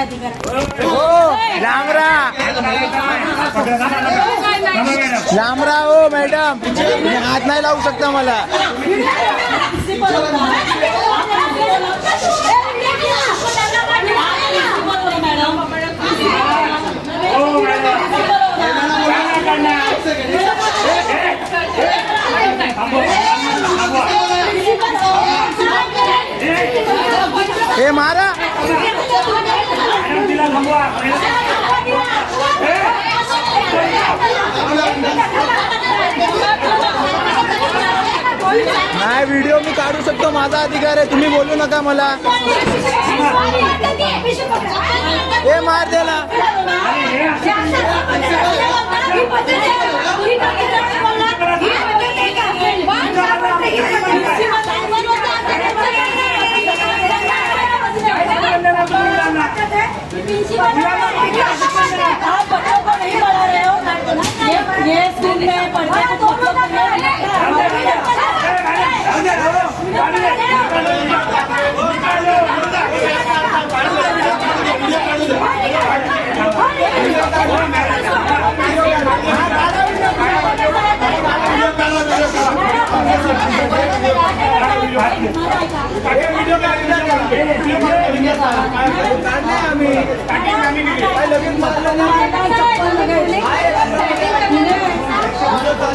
काय अधिकार हो लांबरा. हो मॅडम. हात नाही लावू शकता मला. नाही व्हिडिओ मी काढू शकतो. माझा अधिकार आहे. तुम्ही बोलू नका मला. हे मार दे ना ये स्कूल में पढ़ते मतलब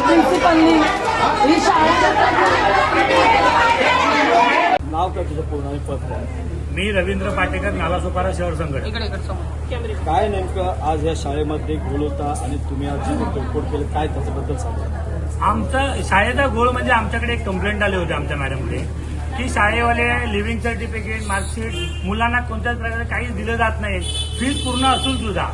प्रिन्सिपलनी काय तुझं पूर्ण पद मी रवींद्र पाटेकर नालासोपारा शहर संघटना काय नेमकं आज या शाळेमध्ये गोल होता आणि तुम्ही आज जे तोडफोड केलं? काय त्याच्याबद्दल सांगा? आमचा शाळेचा गोळ म्हणजे आमच्याकडे एक कंप्लेंट आली होती आमच्या मॅडमकडे की शाळेवाले लिव्हिंग सर्टिफिकेट मार्कशीट मुलांना कोणत्याच प्रकारे काहीच दिलं जात नाही. फीस पूर्ण असून सुद्धा.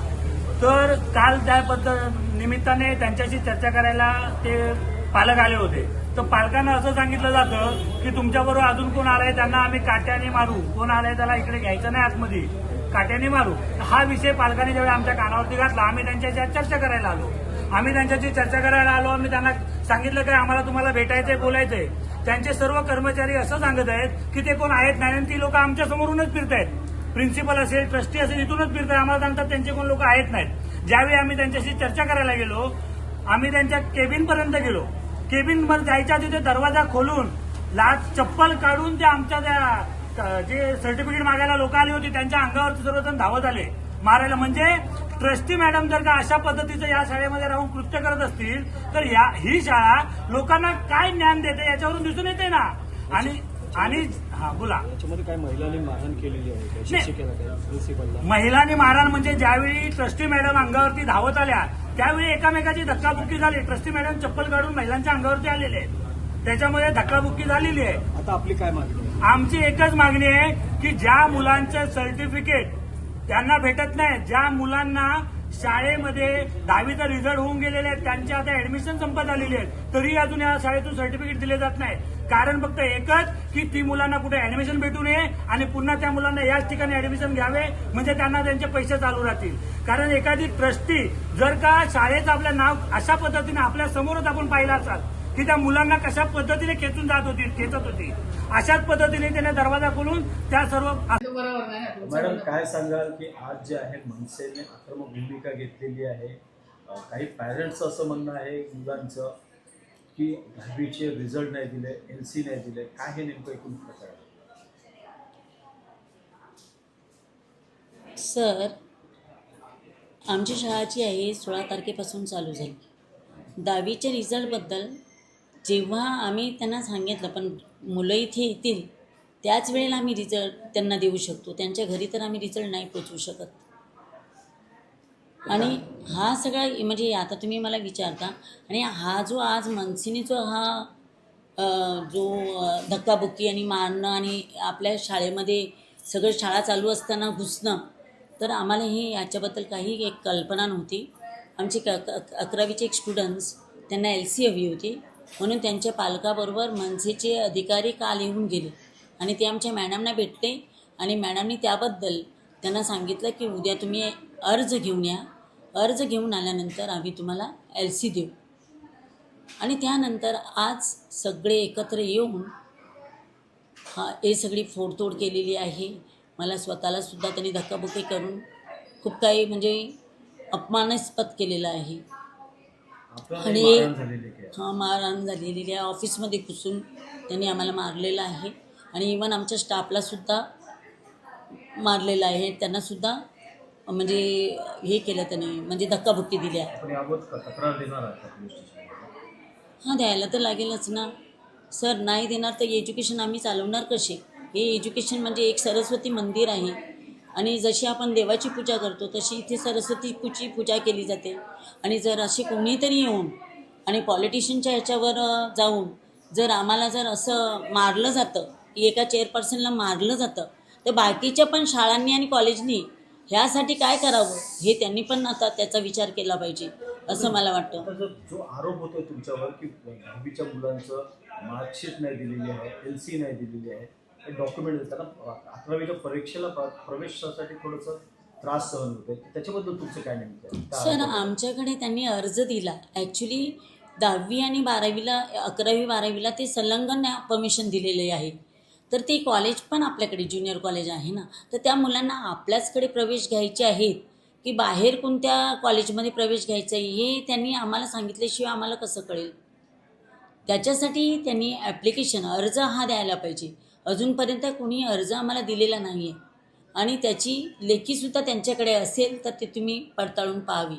तर काल त्या पद्धत निमित्ताने त्यांच्याशी चर्चा करायला ते पालक आले होते. तर पालकांना असं सांगितलं जातं की तुमच्याबरोबर अजून कोण आलाय त्यांना आम्ही काट्याने मारू. कोण आलाय त्याला इकडे घ्यायचं नाही आतमध्ये. काट्याने मारू. हा विषय पालकांनी ज्यावेळी आमच्या कानावरती घातला आम्ही त्यांच्याशी चर्चा करायला आलो. आम्ही त्यांच्याशी चर्चा करायला आलो. आम्ही त्यांना सांगितलं काय आम्हाला तुम्हाला भेटायचंय बोलायचंय. त्यांचे सर्व कर्मचारी असं सांगत आहेत की ते कोण आहेत नाही आणि ती लोक आमच्या समोरूनच फिरतायत. प्रिन्सिपल असेल ट्रस्टी असेल इथूनच फिरताय आम्हाला सांगतात त्यांचे कोण लोक आहेत नाहीत. ज्यावेळी आम्ही त्यांच्याशी चर्चा करायला गेलो आम्ही त्यांच्या केबिनपर्यंत गेलो. केबिनमध्ये जायच्या तिथे दरवाजा खोलून लाच चप्पल काढून ते आमच्या त्या जे सर्टिफिकेट मागायला लोक आली होती त्यांच्या अंगावरती सर्वजण धावत आले. मारायला म्हणजे ट्रस्टी मॅडम जर का अशा पद्धतीचं या शाळेमध्ये राहून कृत्य करत असतील तर या ही शाळा लोकांना काय ज्ञान देते याच्यावरून दिसून येते ना. आणि आणि हा बोला. याच्यामध्ये काय महिलांनी मारहाण केलेली आहे. शिक्षिकेला काय? प्रिन्सिपलला महिलांनी मारहाण म्हणजे ज्यावेळी ट्रस्टी मॅडम अंगावरती धावत आल्या त्यावेळी एकामेकाची धक्काबुक्की झाली. ट्रस्टी मॅडम चप्पल काढून महिलांच्या अंगावरती आलेले आहेत. त्याच्यामध्ये धक्काबुक्की झालेली आहे. आता आपली काय मागणी आहे? आमची एकच मागणी आहे की ज्या मुलांचं सर्टिफिकेट त्यांना भेटत नाही ज्या मुलांना शाळेमध्ये दहावीचा रिझल्ट होऊन गेलेले आहेत. त्यांची आता ऍडमिशन संपत आलेली आहेत. तरी अजून या शाळेतून सर्टिफिकेट दिले जात नाही कारण फक्त एकच की ती मुलांना कुठे ऍडमिशन भेटू नये आणि पुन्हा त्या मुलांना याच ठिकाणी ऍडमिशन घ्यावे म्हणजे त्यांना त्यांचे पैसे चालू राहतील. कारण एखादी ट्रस्टी जर का शाळेचं आपलं नाव अशा पद्धतीने आपल्या समोरच आपण पाहिलं असाल की त्या मुलांना कशा पद्धतीने खेचून जात होती खेचत होती. अशाच पद्धतीने त्याने दरवाजा खोलून त्या सर्व मॅडम काय सांगाल की आज जे आहे मनसेने आक्रमक भूमिका घेतलेली आहे? काही पॅरेंट्स असं म्हणणं आहे मुलांचं की दहावीचे रिझल्ट नाही दिले एल सी नाही दिले. काय हे नेमकं एकूण प्रकार? सर आमची शाळा जी आहे सोळा तारखेपासून चालू झाली. दहावीच्या रिझल्टबद्दल जेव्हा आम्ही त्यांना सांगितलं पण मुलं इथे येतील त्याच वेळेला आम्ही रिझल्ट त्यांना देऊ शकतो. त्यांच्या घरी तर आम्ही रिझल्ट नाही पोचवू शकत. आणि हा सगळा म्हणजे आता तुम्ही मला विचारता आणि हा जो आज मनसीने जो हा जो धक्काबुक्की आणि मारणं आणि आपल्या शाळेमध्ये सगळं शाळा चालू असताना घुसणं तर आम्हाला हे याच्याबद्दल काही एक कल्पना नव्हती. आमचे क- अकरावीचे एक स्टुडंट्स त्यांना एल सी हवी होती. म्हणून त्यांच्या पालकाबरोबर मनसेचे अधिकारी काल येऊन गेले. आणि ते आमच्या मॅडमना भेटले आणि मॅडमनी त्याबद्दल त्यांना सांगितलं की उद्या तुम्ही अर्ज घेऊन या. अर्ज घेऊन आल्यानंतर आम्ही तुम्हाला एल सी देऊ. आणि त्यानंतर आज सगळे एकत्र येऊन हा हे सगळी फोडतोड केलेली आहे. मला स्वतःला सुद्धा त्यांनी धक्काबुक्की करून खूप काही म्हणजे अपमानास्पद केलेलं आहे. आणि मारहाण झालेली आहे. हा मारहाण झालेली आहे. ऑफिसमध्ये घुसून त्यांनी आम्हाला मारलेलं आहे. आणि इवन आमच्या स्टाफला सुद्धा मारलेलं आहे. त्यांना सुद्धा म्हणजे हे केलं त्याने म्हणजे धक्काबुक्की दिली आहे. हां द्यायला तर लागेलच ना. सर नाही देणार तर एज्युकेशन आम्ही चालवणार कसे? हे एज्युकेशन म्हणजे एक सरस्वती मंदिर आहे. आणि जशी आपण देवाची पूजा करतो तशी इथे सरस्वतीची पूजा केली जाते. आणि जर असे कोणीतरी येऊन आणि पॉलिटिशियनच्या ह्याच्यावर जाऊन जर आम्हाला जर असं मारलं जातं की एका चेअरपर्सनला मारलं जातं तर बाकीच्या पण शाळांनी आणि कॉलेजनी ह्यासाठी काय करावं हे त्यांनी पण आता त्याचा विचार केला पाहिजे असं मला वाटतं. जो आरोप होतो तुमच्यावर की मुलांचं मार्कशीट नाही दिलेली आहे एल सी नाही दिलेली आहे डॉक्युमेंट त्यांना अकरावीच्या परीक्षेला प्र- प्रवेशासाठी थोडंसं त्रास सहन होतोय. त्याच्याबद्दल तुमचं काय नेमकं सर? आमच्याकडे त्यांनी अर्ज दिला. ॲक्च्युली दहावी आणि बारावीला अकरावी बारावीला ते संलग्न परमिशन दिलेले आहे. तर ते कॉलेज पण आपल्याकडे ज्युनियर कॉलेज आहे ना. तर त्या मुलांना आपल्याचकडे प्रवेश घ्यायचे आहेत की बाहेर कोणत्या कॉलेजमध्ये प्रवेश घ्यायचा आहे हे त्यांनी आम्हाला सांगितल्याशिवाय आम्हाला कसं कळेल? त्याच्यासाठी त्यांनी ॲप्लिकेशन अर्ज हा द्यायला पाहिजे. अजूनपर्यंत कोणी अर्ज आम्हाला दिलेला नाही आहे आणि त्याची लेखीसुद्धा त्यांच्याकडे असेल तर ते तुम्ही पडताळून पाहावी.